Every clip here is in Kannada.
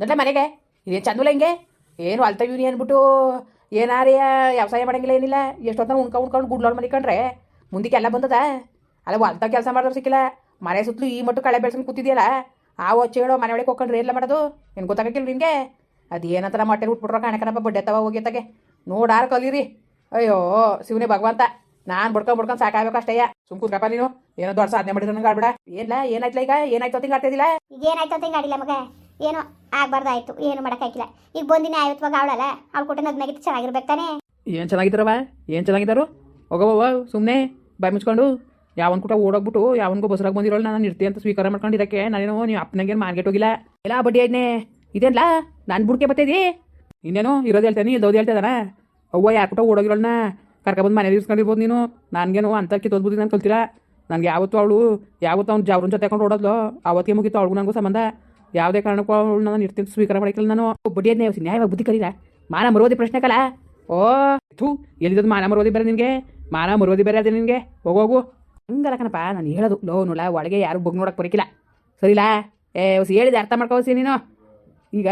ನಡ್ಲೆ ಮನೆಗೆ? ಇದೇನು ಚಂದಲ್ಲ ಹಿಂಗೆ? ಏನು ಅಲ್ತ ಇವ್ನಿ ಅಂದ್ಬಿಟ್ಟು ಏನಾರೇ, ವ್ಯವಸಾಯ ಮಾಡಂಗಿಲ್ಲ ಏನಿಲ್ಲ? ಎಷ್ಟೊತ್ತ ಉಣ್ಕೊಂಡು ಉಣ್ಕೊಂಡು ಗುಡ್ಲೋಡ್ ಮನಿಕೊಂಡ್ರೆ ಮುಂದಕ್ಕೆ ಎಲ್ಲ ಬಂದದ? ಅಲ್ಲ, ಹೊಲ್ತ ಕೆಲಸ ಮಾಡಿದ್ರೆ ಸಿಕ್ಕಿಲ್ಲ. ಮನೆ ಸುತ್ತಲೂ ಈ ಮಟ್ಟು ಕಳೆ ಬೆಳೆಸ್ಕೊಂಡು ಕೂತಿದೆಯಲ್ಲ? ಆ ಒಚ್ಚೆ ಹೇಳೋ ಮನೆ ಒಳಗೆ ಹೋಗ್ಕೊಂಡ್ರೆ ಎಲ್ಲ ಮಾಡೋದು? ಏನು ಗೊತ್ತಾಗಕ್ಕಿಲ್ಲ ನಿನಗೆ ಅದು ಏನಂತಾರ ಮಟ್ಟೆ ಉಟ್ಬಿಟ್ರೋ ಕಾಣಕನಪ್ಪ ಬಡ್ಡೆ ತವ ಹೋಗಿತ್ತಾಗೆ. ನೋಡಾರ ಕಲೀರಿ. ಅಯ್ಯೋ, ಶಿವನೇ ಭಗವಂತ. ನಾನು ಬಡ್ಕೊಂಡು ಬಡ್ಕೊಂಡು ಸಾಕಾಗಬೇಕು ಅಷ್ಟೇ ಸುಮ್ ಕೂತ್ಕಪ್ಪ ನೀನು. ಏನೋ ದೊಡ್ಡ ಸಾಧನೆ ಮಾಡಿದ್ರು ನನಗೆ ಆಡ್ಬೇಡ ಏನಿಲ್ಲ ಏನಾಯ್ತಲ್ಲ ಈಗ? ಏನಾಯ್ತು ಅಂತ ಆಗ್ತಿದ್ದಿಲ್ಲ ಈಗ ಏನಾಯ್ತು ಅಂತ ಹಿಂಗೆ ಆಡಿಲ್ಲ ಮಗ? ಏನೋ ಆಗ್ಬಾರ್ದಾಯ್ತು, ಏನು ಮಾಡೋಕ್ಕಾಗಿಲ್ಲ. ಈಗ ಬಂದಿನ ಆಯ್ತವಾಗ ಅವಳಲ್ಲ, ಅವಳು ಕೊಟ್ಟು ನಗ್ನಾಗಿತ್ತು ಚೆನ್ನಾಗಿರ್ಬೇಕು ತಾನೇ? ಏನು ಚೆನ್ನಾಗಿದ್ದಾರವ ಏನು ಚೆನ್ನಾಗಿದ್ದಾರು? ಹೋಗವ್ವ ಸುಮ್ಮನೆ ಬಾಯ್ ಮುಚ್ಕೊಂಡು. ಯಾವನ್ ಕೂಟ ಓಡೋಗ್ಬಿಟ್ಟು, ಯಾವನ್ಗೂ ಬಸ್ರಾಗ ಬಂದಿರೋಳು, ನಾನು ಇರ್ತಿ ಅಂತ ಸ್ವೀಕಾರ ಮಾಡ್ಕೊಂಡಿದ್ದಕ್ಕೆ ನಾನೇನೋ ನೀವು ಅಪ್ಪನಂಗೆ ಮಾರ್ಕೆಟ್ ಹೋಗಿಲ್ಲ. ಎಲ್ಲ ಬಡ್ಡಿ ಐದ್ನೆ ಇದೇನಲ್ಲ ನಾನು ಬುಡ್ಕೆ ಬತ್ತಿದಿ ಇನ್ನೇನು ಇರೋದು ಹೇಳ್ತೇನೆ ಇಲ್ದೋದು ಹೇಳ್ತೇದಾನ ಅವ್ವ, ಯಾರು ಕೂಟ ಓಡೋಗಿರೋಳನ್ನ ಕರ್ಕೊಬಂದು ಮನೇಲಿ ಇರ್ಸ್ಕೊಂಡಿರ್ಬೋದು ನೀನು. ನನಗೇನು ಅಂತ ಕಿತ್ತೋದ್ಬುದ್ದಿ ನಾನು ಕಲ್ತಿಲ್ಲ ನನಗೆ ಯಾವತ್ತು ಅವಳು, ಯಾವತ್ತು ಅವ್ನು ಜಾವ್ರನ್ ಜೊತೆ ಹಾಕೊಂಡು ಓಡೋದ್ಲು, ಅವತ್ತಿಗೆ ಮುಗಿತು, ಅವಳಿಗೂ ನನಗೂ ಸಂಬಂಧ. ಯಾವುದೇ ಕಾರಣಕ್ಕೂ ಅವಳು ನಾನು ಇರ್ತೀನಿ. ಸ್ವೀಕಾರ ಮಾಡಿಕಲ್ಲ ನಾನು ಬಡ್ಡಿ ಐದನೇ ನ್ಯಾಯವಾಗಿ ಬುದ್ಧಿ ಕರೀರ ಮಾನ ಮರೋದಿ ಪ್ರಶ್ನೆ ಕಲ. ಓ, ಥೂ, ಎಲ್ಲಿದ್ದು ಮಾನ ಮರೋದಿ ಬೇರೆ ನಿನಗೆ? ಮಾನ ಮರೋದಿ ಬೇರೆ ಅದೇ ನಿನಗೆ? ಹೋಗೋಗು ಹಂಗಲ್ಲ ಕಣಪ್ಪ. ನಾನು ಹೇಳೋದು. ಲೋ ನೋಡ ಒಳಗೆ ಯಾರು ಬಗ್ ನೋಡಕ್ಕೆ ಬರಕಿಲ್ಲ. ಸರಿಲಾ? ಏ, ಹೊಸ, ಹೇಳಿದೆ, ಅರ್ಥ ಮಾಡ್ಕೋಸಿ ನೀನು. ಈಗ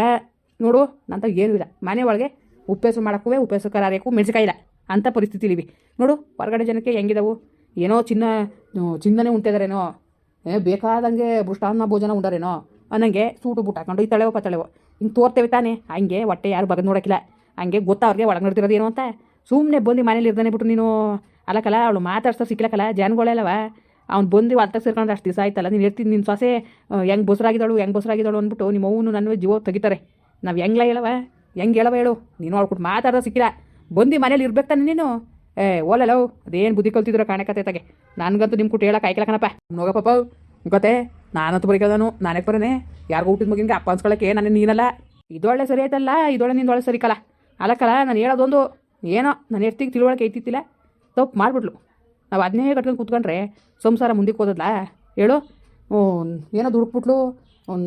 ನೋಡು, ನಂತ ಏನೂ ಇಲ್ಲ. ಮನೆ ಒಳಗೆ ಉಪ್ಪೇಸು ಮಾಡೋಕ್ಕೂ ಉಪ್ಪೇಸು ಕರಾರಿಯಕ್ಕೂ ಮೆಣಸಿಕಾಯಿಲ್ಲ ಅಂಥ ಪರಿಸ್ಥಿತಿ ಇಲ್ಲಿ ನೋಡು, ಹೊರಗಡೆ ಜನಕ್ಕೆ ಹೆಂಗಿದಾವು? ಏನೋ ಚಿನ್ನ, ಚಿನ್ನನೇ ಉಂಟಿದಾರೇನೋ ಏ, ಬೇಕಾದಂಗೆ ಬುಷ್ಟಾನ್ನ ಭೋಜನ ಉಂಡಾರೇನೋ? ಅನ್ನಂಗೆ ಸೂಟು ಬುಟ್ಟು ಹಾಕೊಂಡು, ಈ ತಳೆವೋ ತಳೆವ. ಹಿಂಗೆ ತೋರ್ತೇವೆ ತಾನೆ. ಹಂಗೆ ಹೊಟ್ಟೆ ಯಾರು ಬಗ್ಗೆ ನೋಡೋಕ್ಕಿಲ್ಲ. ಹಂಗೆ ಗೊತ್ತಾ ಅವ್ರಿಗೆ ಒಳಗೆ ನೋಡ್ತಿರೋದು ಏನು ಅಂತ. ಸುಮ್ಮನೆ ಬಂದು ಮನೇಲಿ ಇರ್ದಾನೆ ಬಿಟ್ಟು ನೀನು. ಅಲ್ಲಕಲ್ಲ ಅವಳು ಮಾತಾಡ್ಸೋ ಸಿಕ್ಲಕ್ಕಲ್ಲ ಜನಗಳೆಲ್ಲವ ಅವ್ನು ಬಂದು ಹೊಲ್ತಾಗ ಸೇರ್ಕೊಂಡು ಅಷ್ಟು ದಿವಸ ಆಯ್ತಲ್ಲ, ನೀನು ಇರ್ತೀನಿ ನಿನ್ನ ಸೊಸೆ ಹೆಂಗೆ ಬೊಸರಾಗಿದ್ದಾಳು ಹೆಂಗೆ ಬೊಸರಾಗಿದ್ದಾಳು ಅಂದ್ಬಿಟ್ಟು ನಿಮ್ಮ ಅವನು ನನ್ನ ಜೀವ ತೆಗಿತಾರೆ. ನಾವು ಹೆಂಗ್ಲ ಹೇಳವ? ಹೆಂಗೆ ಹೇಳವ ಹೇಳು? ನೀನು ಅವ್ಳು ಮಾತಾಡೋ ಸಿಕ್ಕಿಲ್ಲ. ಬಂದು ಮನೇಲಿ ಇರ್ಬೇಕು ತಾನೆ ನೀನು. ಏ ಓಲಲ್ಲವು ಅದೇನು ಬುದ್ಧಿ ಕಲ್ತಿದ್ರು ಕಾಣಕತ್ತೈತಾಗೆ ನನಗಂತೂ ನಿಮ್ಮ ಕುಟ್ಟು ಹೇಳಕ್ಕೆ ಆಯ್ಕಲ್ಲ ಕಣಪ್ಪ. ನೋಗಪ್ಪ ಗೊತ್ತೇ? ನಾನಂತೂ ಬರೀಕ ನಾನು ಬರನೆ. ಯಾರಿಗೂ ಹುಟ್ಟಿದ ಮಗಿನ್ಗೆ ಅಪ್ಪ ಅನ್ಸ್ಕೊಳಕ್ಕೆ ನಾನು ನೀನಲ್ಲ. ಇದೊಳ್ಳೆ ಸರಿ ಆಯ್ತಲ್ಲ ಇದೊಳ್ಳೆ ನಿಂದೊಳ್ಳೆ ಸರಿ ಕಲ. ಅಲ್ಲಕ್ಕಲ್ಲ ನಾನು ಹೇಳೋದೊಂದು ಏನೋ ನಾನು ಎಷ್ಟಿಗೆ ತಿಳುವಳಿಕೆ ಐತಿತ್ತಿಲ್ಲ ತಪ್ಪು ಮಾಡಿಬಿಟ್ಲು. ನಾವು ಅದನ್ನೇ ಕಟ್ಕೊಂಡು ಕೂತ್ಕೊಂಡ್ರೆ ಸಂಸಾರ ಮುಂದಕ್ಕೆ ಹೋದಲ್ಲ ಹೇಳು? ಏನೋ ದುಡುಕ್ಬಿಟ್ಲು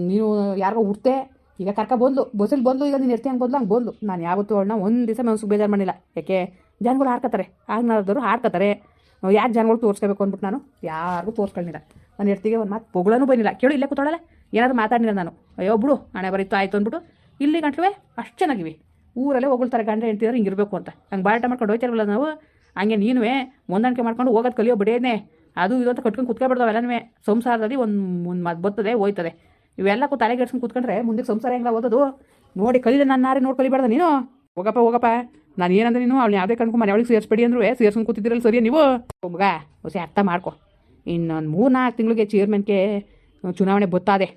ನೀನು ಯಾರಿಗೋ ಹುಡ್ತೆ ಈಗ ಕರ್ಕ ಬಂದ್ಲು. ಬಸ್ಸಲ್ಲಿ ಬಂದು ಈಗ ನೀನು ಎರ್ತಿ ಹಂಗೆ ಬಂದ್ಲು ಹಂಗೆ ಬಂದ್ಲು. ನಾನು ಯಾವತ್ತೂ ಅವಳನ್ನ ಒಂದು ದಿವಸ ಮನಸ್ಸಿಗೆ ಬೇಜಾರು ಮಾಡಿಲ್ಲ. ಯಾಕೆ? ಜನಗಳು ಆಡ್ಕೊತಾರೆ ಆಗ್ನಾದ್ರು ಆಡ್ಕೊತಾರೆ ಯಾಕೆ ಜನಗಳು ತೋರಿಸ್ಕೋಬೇಕು ಅಂದ್ಬಿಟ್ಟು ನಾನು? ಯಾರಿಗೂ ತೋರಿಸ್ಕೊಳ್ಳಿಲ್ಲ ನಾನು ಹೆಡ್ತಿಗೆ ಒಂದು ಮಾತು ಪೊಗಳೂ ಬಂದಿಲ್ಲ ಕೇಳು, ಇಲ್ಲೇ ಕೂತಾಳಲ್ಲ? ಏನಾದರೂ ಮಾತಾಡಿಲ್ಲ ನಾನು. ಅಯ್ಯೋ, ಬಿಡು, ಹಣೆ ಬರೀತು, ಆಯ್ತು ಅಂದ್ಬಿಟ್ಟು ಇಲ್ಲಿ ಗಂಟ್ಲುವೆ ಅಷ್ಟು ಚೆನ್ನಾಗಿವೆ. ಊರಲ್ಲೇ ಹೊಗಳ್ತಾರೆ ಗಂಡ ಹೇಳ್ತಿದ್ರೆ ಹಿಂಗಿರಬೇಕು ಅಂತ. ಹಂಗೆ ಬಾಟ ಮಾಡ್ಕೊಂಡು ಹೋಯ್ತಾರಲ್ಲ ನಾವು? ಹಂಗೆ ನೀನು ಹೊಂದಾಣಿಕೆ ಮಾಡ್ಕೊಂಡು ಹೋಗೋದು ಕಲಿಯೋ ಬಿಡೇನೆ. ಅದು ಇದು ಅಂತ ಕಟ್ಕೊಂಡು ಕುತ್ಕೊಬಿಡ್ತಾವೆಲ್ಲನೂ ಸಂಸಾರದಲ್ಲಿ ಒಂದು ಒಂದು ಮದ್ದು ಬರ್ತದೆ, ಹೋಯ್ತದೆ. ಇವೆಲ್ಲ ತಲೆಗೆಡ್ಸ್ಕೊಂಡು ಕುತ್ಕೊಂಡ್ರೆ ಮುಂದೆ ಸಂಸಾರ ಹೆಂಗ ಓದೋದು? ನೋಡಿ ಕಲಿದೆ ನನ್ನ ನಾರೇ, ನೋಡಿ ಕಲಿಬಾರ್ದ ನೀನು? ಹೋಗಪ್ಪ ಹೋಗಪ್ಪ. ನಾನು ಏನಂದ್ರೆ ನೀನು ಅವ್ನು ಯಾವುದೇ ಕಣ್ಕು ಮನೆ ಅವಳಿಗೆ ಸೇರಿಸ್ಬೇಡಿ ಅಂದ್ರು ಸೇರ್ಸ್ಕೊಂಡು ಕೂತಿದ್ದೀರಲ್ಲ ಸರಿ ನೀವು? ಮಗ ಹೊಸ ಅರ್ಥ ಮಾಡ್ಕೊ. ಇನ್ನೊಂದು ಮೂರು ನಾಲ್ಕು ತಿಂಗಳಿಗೆ ಚೇರ್ಮನ್ಗೆ ಚುನಾವಣೆ ಬತ್ತಾದೆ.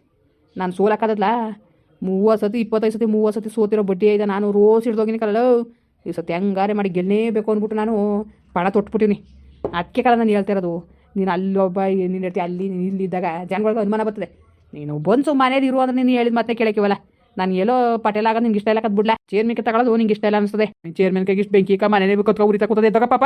ನಾನು ಸೋಲಾಕದಲ್ಲ ಮೂವತ್ತು ಸತಿ, ಇಪ್ಪತ್ತೈದು ಸತಿ, ಮೂವತ್ತು ಸತಿ ಸೋತಿರೋ ಬಡ್ಡಿ ಇದೆ. ನಾನು ರೋಸ್ ಹಿಡ್ದೋಗಿನಿ ಕಲ್ಲೋ ಈ ಸತಿ ಹೆಂಗಾರೆ ಮಾಡಿ ಗೆಲ್ಲೇಬೇಕು ಅಂದ್ಬಿಟ್ಟು ನಾನು ಪಣ ತೊಟ್ಬಿಟ್ಟಿನಿ. ಅದಕ್ಕೆ ಕಾಲ ನಾನು ಹೇಳ್ತಿರೋದು ನೀನು ಅಲ್ಲೊಬ್ಬ ನೀನು ಹೇಳ್ತಿ ಅಲ್ಲಿ ನೀನು ಇಲ್ಲಿದ್ದಾಗ ಜನಗಳಿಗೆ ಅನುಮಾನ ಬರ್ತದೆ. ನೀನು ಬಂದು ಮನೇಲಿ ಇರು ಅಂದ್ರೆ ನೀನು ಹೇಳಿದ ಮತ್ತೆ ಕೇಳಕ್ಕಿವಲ್ಲ ನಾನು ಎಲ್ಲೋ ಪಟೇಲ್ ಆಗೋದು ನಿಂಗೆ ಇಷ್ಟ ಇಲ್ಲ ಕದ್ಬಿಡ್ಲ ಚೇರ್ಮನ್ಗೆ ತಗೊಳ್ಳೋದು ನಿಂಗೆ ಇಷ್ಟ ಇಲ್ಲ ಅನಿಸ್ತದೆ. ನೀನು ಕೈಗೆ ಇಷ್ಟು ಬೆಂಕಿ ಕ ಮನೇಲಿ ಕತ್ಕೊ ಉರಿತಾ ಕೂತದೆ. ಎದ್ದಾಗ ಪಾಪ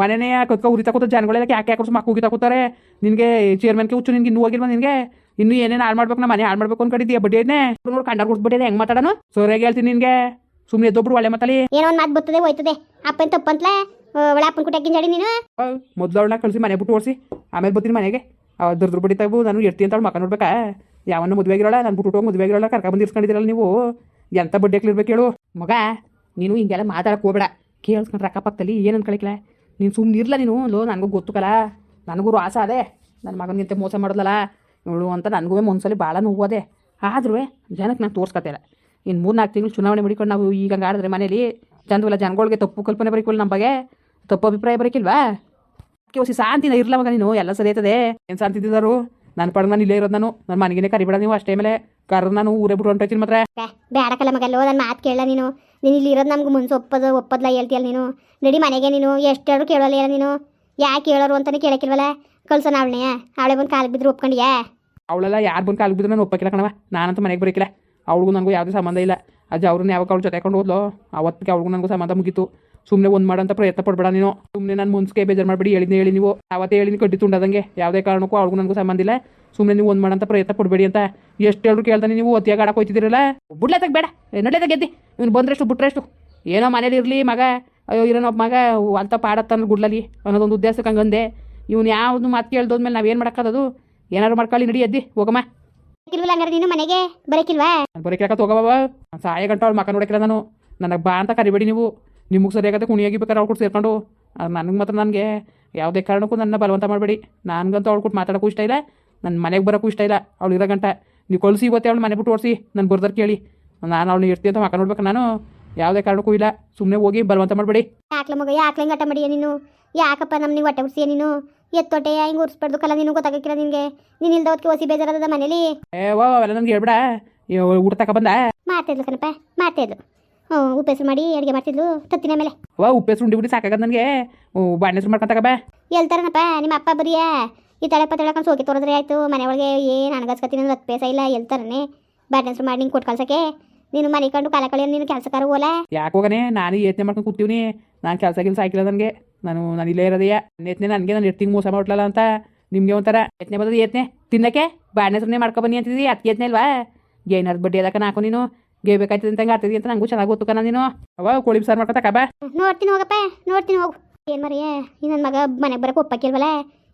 ಮನೆನೇ ಕತ್ಕೊ ಉರಿತಾ ಕೂತ ಜನಗಳೆಲ್ಲ ಯಾಕೆ ಯಾಕೆ ಮಕ್ಕ ಉಗಿತಾ ಕೂತಾರೆ. ನಿನಗೆ ಚೇರ್ಮನ್ಗೆ ಹುಚ್ಚು ನಿನ್ಗೆ ಇನ್ನೂ ಹೋಗಿಲ್ವಾ ನಿನಗೆ? ಇನ್ನು ಏನೇನು ಹಾಳು ಮಾಡ್ಬೇಕು? ನಾ ಮನೆ ಹಾಳು ಮಾಡ್ಬೇಕು ಅನ್ಕೊಂಡಿದ್ದೀಯ ಬಡ್ಡಿ ಐದ್ನೆ ನೋಡಿ ಕಂಡಾರ್ ಕೊಟ್ಬಿಟ್ಟಿದೆ ಹೆಂಗ್ ಮಾತಾಡೋನು? ಸೊರೆಗೆ ಹೇಳ್ತೀನಿ ನಿನಗೆ. ಸುಮ್ಮನೆ ಎದ್ದೊಬ್ರು ಒಳ್ಳೆ ಮಾತಲ್ಲಿ ಏನೋ ಒಂದು ಮಾತು ಬರ್ತದೆ ಹೋಯ್ತದೆ. ಅಪ್ಪನ ತಪ್ಪಂತ್ಲ ಒಳ ಅಪ್ಪನ ಕುಟ್ಟಾಕಿನ ಜಡಿ ನೀನು? ಮೊದಲು ಅವಳನ್ನ ಕಳಿಸಿ ಮನೆ ಬಿಟ್ಟು ಓಡಿಸಿ. ಆಮೇಲೆ ಬರ್ತೀನಿ ಮನೆಗೆ. ದುರ್ದ್ರ ಬಡಿ ತಗು ನಾನು ಇರ್ತೀನಿ ಅಂತ ಮಕ್ಕ ನೋಡ್ಬೇಕಾ? ಯಾವನ್ನ ಮದುವೆ ಆಗಿರೋಳ ನಾನು ಬಿಟ್ಟು ಹೋಗಿ ಮದುವೆ ಆಗಿರೋಳ ಕರ್ಕ ಬಂದು ಇರ್ಸ್ಕೊಂಡಿದ್ದೀರಲ್ಲ ನೀವು? ಎಂಥ ಬಡ್ಡೆ ಕ್ಲಿರ್ಬೇಕು ಹೇಳು. ಮಗ, ನೀನು ಹಿಂಗೆಲ್ಲ ಮಾತಾಡಕ್ಕೆ ಹೋಗ್ಬೇಡ. ಕೇಳಿಸ್ಕೊಂಡ್ರೆ ಅಕ್ಕಪಕ್ಕದಲ್ಲಿ ಏನು ಅನ್ಕೊಳಿಕ್ಲ? ನೀನು ಸುಮ್ಮನೆ ಇರಲ್ಲ ನೀನು. ಲೋ, ನನಗೂ ಗೊತ್ತುಕಲ್ಲ ನನಗೂ ಆಸೆ ಅದೇ. ನನ್ನ ಮಗನಿಗಿಂತ ಮೋಸ ಮಾಡೋದಲ್ಲ. ಇವಳು ಅಂತ ನನಗೂ ಒಂದ್ಸಲಿ ಭಾಳ ನೋವದೆ ಆದ್ರೂ ಜನಕ್ಕೆ ನಾನು ತೋರ್ಸ್ಕೊತಿಲ್ಲ ಇನ್ನು ಮೂರು ನಾಲ್ಕು ತಿಂಗಳು ಚುನಾವಣೆ ಮಾಡಿಕೊಂಡು ನಾವು ಈಗ ಆಡಿದ್ರೆ ಮನೇಲಿ ಚಂದವಲ್ಲ ಜನಗಳಿಗೆ ತಪ್ಪು ಕಲ್ಪನೆ ಬರೀಕಿಲ್ಲ ನಮ್ಮ ತಪ್ಪು ಅಭಿಪ್ರಾಯ ಬರೀಕಿಲ್ವಾ? ಅದಕ್ಕೆ ಶಾಂತಿನ ಇರಲ್ಲ ಮಗ ನೀನು. ಎಲ್ಲ ಸರಿ ಆಯ್ತದೆ. ಏನು ಶಾಂತಿ ನನ್ನ ಪಡೆದು ನಾನು ಇಲ್ಲೇ ಇರೋದು ನಾನು. ನನ್ನ ಮನೆಗೇನೆ ಕರಿಬೇಡ ನೀವು ಅಷ್ಟೇ ಮೇಲೆ. ಕರ್ ನಾನು ಊರೇ ಬಿಟ್ಟು ಹೊಂಟೋಯ್ತೀನಿ ಮಾತ್ರ. ಬೇಡಕಲ್ಲ ಮಗಲ್ಲೋ ನನ್ನ ಮಾತು ಕೇಳಲ್ಲ ನೀನು. ನೀನು ಇಲ್ಲಿ ಇರೋದು ನಮ್ಗೆ ಮುನ್ಸು ಒಪ್ಪದ ಒಪ್ಪದ್ಲ ಹೇಳ್ತಿಯಲ್ಲ ನೀನು. ನಡಿ ಮನೆಗೆ ನೀನು ಎಷ್ಟಾದ್ರು ಕೇಳೋಲ್ಲ ನೀನು. ಯಾಕೆ ಕೇಳೋರು ಅಂತಾನೆ ಕೇಳಕ್ಕಿಲ್ವಲ್ಲ? ಕಳ್ಸೋಣ ಅವಳನ್ನೇ. ಅವಳೆ ಬಂದು ಕಾಲಿಗೆ ಬಿದ್ರು ಒಪ್ಕೊಂಡಿಯಾ? ಅವಳೆಲ್ಲ ಯಾರು ಬಂದು ಕಾಲಿಗೆ ಬಿದ್ರು ನಾನು ಒಪ್ಪಕ್ಕಿಲ್ಲ ಕಣವ ನಾನಂತೂ ಮನೆಗೆ ಬರೀಕಿಲ್ಲ. ಅವಳಿಗೂ ನನಗೂ ಯಾವುದೇ ಸಂಬಂಧ ಇಲ್ಲ. ಅಜ್ಜ ಅವ್ರನ್ನ ಯಾವಾಗ ಅವಳು ಜೊತೆ ಕೊಂಡು ಹೋದ್ಲೋ ಅವತ್ತಿಗೆ ಅವಳಿಗೂ ನನಗೂ ಸಂಬಂಧ ಮುಗೀತು. ಸುಮ್ಮನೆ ಒಂದು ಮಾಡಂತ ಪ್ರಯತ್ನ ಪಡ್ಬೇಡ ನೀನು. ಸುಮ್ಮನೆ ನಾನು ಮುನ್ಸ್ಕೆ ಬೇಜಾರು ಮಾಡಬೇಡಿ ಹೇಳಿದ್ನಿ ಹೇಳಿ ನೀವು. ಅವತ್ತೇ ಹೇಳಿನಿ ಕಡ್ಡಿ ತುಂಡದಂಗೆ. ಯಾವುದೇ ಕಾರಣಕ್ಕೂ ಅವ್ಳಿಗೂ ನನಗೂ ಸಂಬಂಧ ಇಲ್ಲ. ಸುಮ್ಮನೆ ನೀವು ಒಂದು ಮಾಡಂತ ಪ್ರಯತ್ನ ಪಡಬೇಡಿ ಅಂತ. ಎಷ್ಟು ಹೇಳಿದ್ರು ಕೇಳ್ತಾನೆ ನೀವು ಒತ್ತಿಯಾಗ ಆಡಕ್ಕೆ ಹೋಯ್ತಿದ್ದೀರಲ್ಲ? ತಗ ಬೇಡ. ನಡೀತಾಗ ಗೆದ್ದಿ ಇವ್ನು ಬಂದ್ರೆಷ್ಟು ಬಿಟ್ರೆಷ್ಟು. ಏನೋ ಮನೇಲಿ ಇರಲಿ ಮಗ. ಅಯ್ಯೋ ಇರೋನೊಬ್ಬ ಮಗ. ಅಂತ ಪಾಡತ್ತಾನ ಗುಡ್ಲಲ್ಲಿ ಅನ್ನೋದೊಂದು ಉದ್ದೇಶಕ್ಕೆ ಹಂಗಂದೆ. ಇವ್ನು ಯಾವ್ದು ಮಾತು ಕೇಳ್ದೋದ್ಮೇಲೆ ನಾವೇನು ಮಾಡೋಕ್ಕದದು ಏನಾರು ಮಾಡ್ಕೊಳ್ಳಿ ನಡಿ ಎದ್ದಿ ಹೋಗಮ್ಮ. ಇಲ್ವಲ್ಲ ಹಂಗಾರೆ ನೀನು ಮನೆಗೆ? ಬರಕಿಲ್ವಾ? ಬರಕಿಲ್ಲ ಹೋಗವ ಸಾಯ ಗಂಟ ಅವ್ಳು ಮಕ್ಕ ನೋಡಕ್ಕಿಲ್ಲ ನಾನು. ನನಗೆ ಬಾ ಅಂತ ಕರಿಬೇಡಿ ನೀವು. ನಿಮಗೆ ಸರಿಯಾಗತ್ತೆ ಕುಣಿಯಾಗಿ ಬೇಕಾದ್ರೆ ಅವ್ಳು ಕೊಟ್ಟು ಸೇರ್ಕೊಂಡು ನನಗೆ ಮಾತ್ರ ನನಗೆ ಯಾವುದೇ ಕಾರಣಕ್ಕೂ ನನ್ನ ಬಲವಂತ ಮಾಡಬೇಡಿ. ನನಗಂತೂ ಅವ್ಳು ಕೊಟ್ಟು ಮಾತಾಡೋಕ್ಕೂ ಇಷ್ಟ ಇಲ್ಲ. ನನ್ನ ಮನೆಗೆ ಬರೋಕ್ಕೂ ಇಷ್ಟ ಇಲ್ಲ. ಅವಳು ಇರೋ ಗಂಟ. ನೀವು ಕಳಿಸಿ ಇವತ್ತೇ ಅವಳು ಮನೆ ಬಿಟ್ಟು ಓಡಿಸಿ ನಾನು ಬರ್ದಾರ ಕೇಳಿ. ನಾನು ಅವಳು ಇರ್ತೀನಿ ಅಂತ ಮಕ್ಕ ನೋಡ್ಬೇಕು ನಾನು. ಯಾವುದೇ ಕಾರಣಕ್ಕೂ ಇಲ್ಲ. ಸುಮ್ಮನೆ ಹೋಗಿ ಬಲವಂತ ಮಾಡಬೇಡಿ. ಯಾಕ್ಲ ಮಗ ಯಾಕ್ಲ ಹಿಂಗೆ ಆಟ ಮಾಡಿಯ ನೀನು? ಯಾಕಪ್ಪ ನಮ್ಮ ನೀವು ಹೊಟ್ಟೆ ಉಡ್ಸಿಯ ನೀನು? ಎತ್ತೊಟ್ಟೆ ಹಿಂಗೆ ಉರ್ಸ್ಬಾರ್ದು ನೀನು ಗೊತ್ತಾಗಕ್ಕಿಲ್ಲ ನಿನಗೆ? ನೀನು ಇಲ್ದ ಹೊತ್ತಿಗೆ ಹೊಸಿ ಬೇಜಾರದ ಮನೇಲಿ? ಏ ಓ ಅವೆಲ್ಲ ನನಗೆ ಹೇಳ್ಬೇಡ. ಊಟ ತಕ ಬಂದ. ಮಾಡ್ತಿದ್ಲು ಕಣಪ್ಪ ಹ್ಞೂ ಉಪ್ಪೆಸ್ರು ಮಾಡಿ ಅಡುಗೆ ಮಾಡ್ತಿದ್ಲು ತತ್ತಿನ ಮೇಲೆ. ವಾ ಉಪ್ಪೆಸರು ಉಂಡಿ ಬಿಡಿ ಸಾಕಾಗದ ನನಗೆ. ಬಾಣೆ ಹೆಸ್ರು ಬಾ ಎಲ್ತಾರನಪ್ಪ ನಿಮ್ಮ ಅಪ್ಪ ಬರಿಯ? ಈ ತಳೆ ಪತ್ತಳೆ ಸೋಕೆ ತೋರಿದ್ರೆ ಆಯಿತು. ಮನೆ ಒಳಗೆ ಏನು ಅಣಗಸ್ಕತ್ತೀನಿ ಅಂದ್ರೆ ಹತ್ತು ಪೇಸ ಇಲ್ಲ ಎಲ್ತಾರನೆ. ಬ್ಯಾಡ್ನೆಸ್ರು ಮಾಡಿ ನಿಂಗೆ ಕೊಟ್ಟು ಕಳ್ಸಕ್ಕೆ. ನೀನು ಮನೆ ಕಂಡು ಕಾಲ ಕಳೆಯ ನೀನು ಕೆಲಸಕಾರ ಹೋಲ. ಯಾಕೆ ಹೋಗನೆ? ನಾನು ಯೋಚನೆ ಮಾಡ್ಕೊಂಡು ಕೂತೀವಿ ನಾನು ಕೆಲಸ ಕೆಲಸ ಹಾಕಿಲ್ಲ ನನಗೆ. ನಾನು ನಾನು ಇಲ್ಲೇ ಇರೋದಯ್ಯ ನನಗೆ ನಾನು ಎತ್ತಿಂಗ್ ಮೋಸ ಮಾಡ್ಲಲ್ಲ ಅಂತ ನಿಮಗೆ ಒಂಥರ. ಯೋಚನೆ ಬರೋದು ಯೋಚನೆ ತಿನ್ನಕ್ಕೆ ಬಾಣೆ ಸುಮ್ಮನೆ ಮಾಡ್ಕೊ ಬನ್ನಿ ಅಂತಿದ್ದಿ ಅದಕ್ಕೆ ಯೋಚನೆ ಇಲ್ವಾ ಏನಾದ್ರು ಬಡ್ಡಿ ಅದಕ್ಕೆ ನಾಕು ನೀನು. ಗೇಬೇಕಾಯ್ತದೆ ಅಂತ ಹಂಗೆ ಆಡ್ತಿದ್ದಿ ಅಂತ ನಂಗೂ ಚೆನ್ನಾಗಿ ಗೊತ್ತು ಕಣ ನೀನು. ಅವ ಕೋಳಿ ಸಾರು ಮಾಡ್ಕೊತಕ್ಕ ಬಾ ನೋಡ್ತೀನಿ ಹೋಗಪ್ಪ ನೋಡ್ತೀನಿ ಹೋಗು. ಏನು ಮರಿಯ ಈ ನನ್ನ ಮಗ ಮನೆಗೆ ಬರಕ್ಕೆ ಒಪ್ಪಕ್ಕಿಲ್ವಲ್ಲ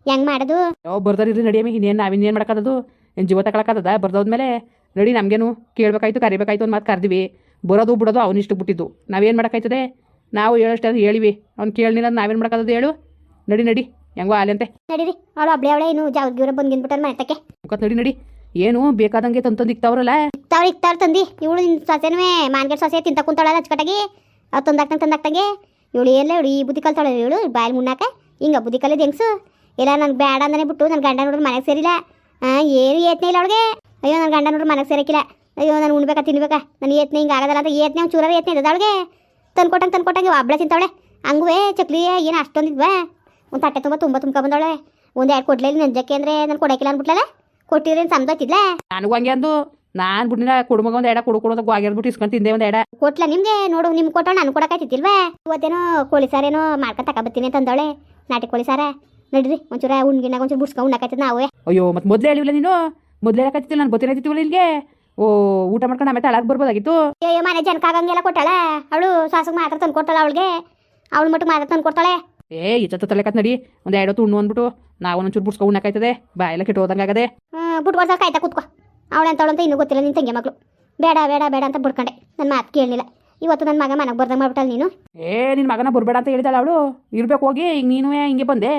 ಹೆಂಗೆ ಮಾಡೋದು? ಯಾವ ಬರ್ದಾರಿರಿ ನಡಿಯಮ್ಮಿ ಇನ್ನೇನು ನಾವಿನ್ನೇನು ಮಾಡ್ಕೊತದ್ದು ಏನು ಜೀವ ತಗೊಳಕ್ಕದ ಬರ್ದೋದ್ಮೇಲೆ ನಡಿ ನಮಗೇನು ಕೇಳಬೇಕಾಯ್ತು ಕರಿಬೇಕಾಯ್ತು ಒಂದು ಮಾತು ಕರ್ದಿವಿ. ಬರೋದು ಬಿಡೋದು ಅವನಿಷ್ಟು ಬಿಟ್ಟಿದ್ದು. ನಾವೇನು ಮಾಡೋಕ್ಕಾಯ್ತದೆ? ನಾವು ಹೇಳೋಷ್ಟೇ ಹೇಳಿವಿ. ಅವ್ನು ಕೇಳಲಿಲ್ಲ ನಾವೇನು ಮಾಡೋಕ್ಕದು ಹೇಳು. ನಡಿ ನಡಿ ಹೆಂಗೋ ಆಲೆ ಅಂತೆ. ನಡೀರಿ ಅವಳು ಅಬ್ಳೆ ಅವಳೆ ಇನ್ನು ಜಾವ್ಗಿವ್ರ ಬಂದ್ಗಿನ್ಬಿಟ್ಟಾರ ಮನೆ ತಕ್ಕೆ. ನಡಿ ನಡಿ. ಏನು ಬೇಕಾದಂಗೆ ತಂತಂದು ಇಕ್ತಾವ್ರಲ್ಲ? ಇಕ್ತಾವ್ರ ಇಕ್ತಾವ್ರ ತಂದಿ. ಇವಳು ನಿನ್ ಸೊಸೆನೂ ಮಾನ್ಗೆಟ್ ಸೊಸೆ ತಿಂತ ಕುಂತಾಳ ಅಚ್ಚಕಟ್ಟಾಗಿ. ಅವ್ರು ತಂದಾಕ್ತಂಗೆ ತಂದಾಕ್ತಂಗೆ. ಇವಳು ಎಲ್ಲ ಇವಳು ಈ ಬುದ್ಧಿ ಕಲ್ತಾಳೆ ಇವಳು ಬಾಯಲ್ಲಿ ಮುನ್ನಾಕ ಹಿಂಗೆ ಬುದ್ಧಿ ಕಲಿದ ಹೆಂಗ್ಸು? ಇಲ್ಲ ನನ್ಗೆ ಬೇಡ ಅಂತಾನೆ ಬಿಟ್ಟು ನನ್ನ ಗಂಡ ನೋಡ್ರಿ ಮನೆಗೆ ಸೇರಿಲ್ಲ. ಏನು ಏತ್ನೇ ಇಲ್ಲ ಅವಳಿಗೆ. ಅಯ್ಯೋ ನನ್ನ ಗಂಡ ನೋಡ್ರಿ ಮನೆಗೆ ಸೇರಕ್ಕಿಲ್ಲ ಅಯ್ಯೋ, ನಾನು ಉಣ್ಬೇಕಾ, ತಿನ್ಬೇಕಾ? ನಾನು ಏತ್ನೇ ಹಿಂಗೆ ಆಗೋದಲ್ಲ ಅಂತ ಏತ್ನೇ ಒಂದು ಚೂರಾರ ಏತ್ನೆ ಇದ್ದದ ಅವಳಿಗೆ. ತಂದ್ಕೊಟ್ಟಂಗೆ ತಂದ್ಕೊಟ್ಟಂಗೆ ಒಬ್ಳೆ ತಿಂತಾವಳೆ. ಹಂಗುವೆ ಚಕ್ಲಿ, ಏನು ಅಷ್ಟೊಂದಿದ್ವಾ ಒಂದು ತಟ್ಟೆ ತುಂಬ ತುಂಬ ತುಂಬ ಬಂದವಳೆ. ಒಂದು ಎರಡು ಕೊಡ್ಲಿಲ್ಲ ನಂಜಕ್ಕೆ ಅಂದರೆ ನಾನು ಕೊಡಕ್ಕಿಲ್ಲ ಅಂದ್ಬಿಟ್ಲಲ್ಲ ಕೊಟ್ಟಿದ್ರೆ ಸಂದೋತಿದ್ಲಾ ನನಗೂ ಹಂಗೆ ಅಂದು. ನಾನು ಬಿಡಿನ ಕುಡುಮಗ ಒಂದು ಎಡ ಕುಡು ಕೊಡೋದು ಬಿಟ್ಟು ಇಸ್ಕೊಂಡು ತಿಂದೆ ಒಂದ್ ಎಡ. ಕೊಟ್ಲ ನಿಮ್ಗೆ? ನೋಡು ನಿಮ್ ಕೊಟ್ಟ ನಾನು ಕೊಡಕಾಯ್ತಿಲ್ವಾ ಇವತ್ತೇನೋ ಕೋಳಿ ಸಾರೇನೋ ಮಾಡ್ಕೊಂಡು ತಗೊಬತ್ತೀನಿ ಅಂದೊಳೆ ನಾಟಿ ಕೋಳಿ ಸಾರ. ನಡ್ರಿ ಒಂಚೂರ ಉಣ್ಗಿನಾಗ ಒಂಚೂರು ಬುಡ್ಸ್ಕೊಂಡು ಉಣ್ಣಕೈತದ ನಾವೇ. ಅಯ್ಯೋ ಮತ್ತೆ ಮೊದಲೇ ಹೇಳಿಲ್ಲ ನೀನು? ಮೊದಲೇ ಹೇಳಕತ್ತಿಲ್ಲ ನಾನು ಬತ್ತಿನೈತಿವಲ್ಲ ಇಲ್ಲಿಗೆ ಓ ಊಟ ಮಾಡ್ಕೊಂಡು ಆಮೇಲೆ ತಳಕ್ಕೆ ಬರ್ಬೋದಾಗಿತ್ತು? ಅಯ್ಯೋ ಮನೆ ಜನಕ್ಕಾಗಂಗೆಲ್ಲ ಕೊಟ್ಟಾಳ. ಅವಳು ಸಾಸಿಗೆ ಮಾತ್ರ ತಂದು ಕೊಡ್ತಾಳ ಅವಳಿಗೆ. ಅವಳು ಮಟ್ಟಿಗೆ ಮಾತ್ರ ತಂದು ಕೊಡ್ತಾಳೆ ಏ ಇಚ್ಚತ್ತ ತಲೆ ಕತ್ ನಡಿ. ಒಂದು ಎರಡು ಉಣ್ಣು ಅಂದ್ಬಿಟ್ಟು ನಾವು ಒಂಚೂರು ಬಿಡ್ಸ್ಕೊ ಉಣ್ಣಕಾಯ್ತದೆ ಬಾಯೆಲ್ಲ ಕೆಟ್ಟು ಹೋದಂಗಾಗದೆ ಬಿಟ್ಟು ವರ್ಷ ಕಾಯ್ತಾ ಕೂತ್ಕೋ. ಅವಳೆ ಅಂತ ಇನ್ನೂ ಗೊತ್ತಿಲ್ಲ ನಿನ್ನ ತಂಗಿ ಮಗಳು. ಬೇಡ ಬೇಡ ಬೇಡ ಅಂತ ಬಿಡ್ಕೊಂಡೆ. ನನ್ನ ಮಾತು ಕೇಳಲಿಲ್ಲ. ಇವತ್ತು ನನ್ನ ಮಗ ಮನೆಗೆ ಬರ್ದಂಗೆ ಮಾಡ್ಬಿಟ್ಟಲ್ಲ ನೀನು? ಏ ನಿನ್ ಮಗನ ಬರ್ಬೇಡ ಅಂತ ಹೇಳಿದಾಳೆ ಅವಳು. ಇರ್ಬೇಕು ಹೋಗಿ ಈಗ ನೀನು ಹಿಂಗೆ ಬಂದೆ.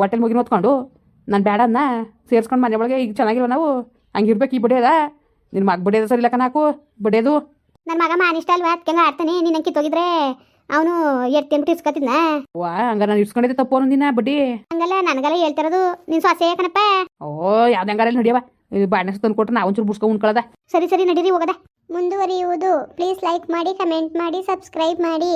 ಹೋಟೆಲ್ ಮುಗಿನ ಹೊತ್ಕೊಂಡು ನಾನು ಬೇಡ ಅನ್ನ. ಸೇರ್ಸ್ಕೊಂಡು ಮನೆ ಒಳಗೆ ಈಗ ಚೆನ್ನಾಗಿಲ್ವ ನಾವು. ಹಂಗೆ ಇರ್ಬೇಕು ಈ ಬಡಿಯೋದ ನಿನ್ ಮಗ ಬಡಿಯೋದ ಸರಿ ಲೆಕ್ಕ ನಾಕು. ಬಿಡೋದು ನನ್ನ ಮಗ ಮಾನಿಷ್ಟ ಅಲ್ವಾ? ಅದಕ್ಕೆ ಆಡ್ತಾನೆ. ನೀನು ಕಿತ್ತೋಗಿದ್ರೆ? ಅವನು ಎಡ್ತೀನಿ ಇಸ್ಕೊತಿದ್ನ? ವಾ ಹಂಗಾರ ನಾನು ಇಸ್ಕೊಂಡಿದ್ದೆ ತಪ್ಪು ಅನ್ನೋದಿನ ಬಡ್ಡಿ ಹಂಗಲ್ಲ ನನಗೆಲ್ಲ ಹೇಳ್ತಿರೋದು ನೀನ್ ಸೊಸೆ ಕಣಪ್ಪ. ಓ ಯಾವ್ದು ಹಂಗಾರಲ್ಲಿ ನಡಿಯವ? ಬಾಣಸ ತಂದು ಕೊಟ್ಟು ನಾವು ಒಂಚೂರು ಬುಸ್ಕೊ ಉಣ್ಕೊಳದ. ಸರಿ ಸರಿ ನಡೀರಿ ಹೋಗದ. ಮುಂದುವರಿಯುವುದು. ಪ್ಲೀಸ್ ಲೈಕ್ ಮಾಡಿ ಕಮೆಂಟ್ ಮಾಡಿ ಸಬ್ಸ್ಕ್ರೈಬ್ ಮಾಡಿ.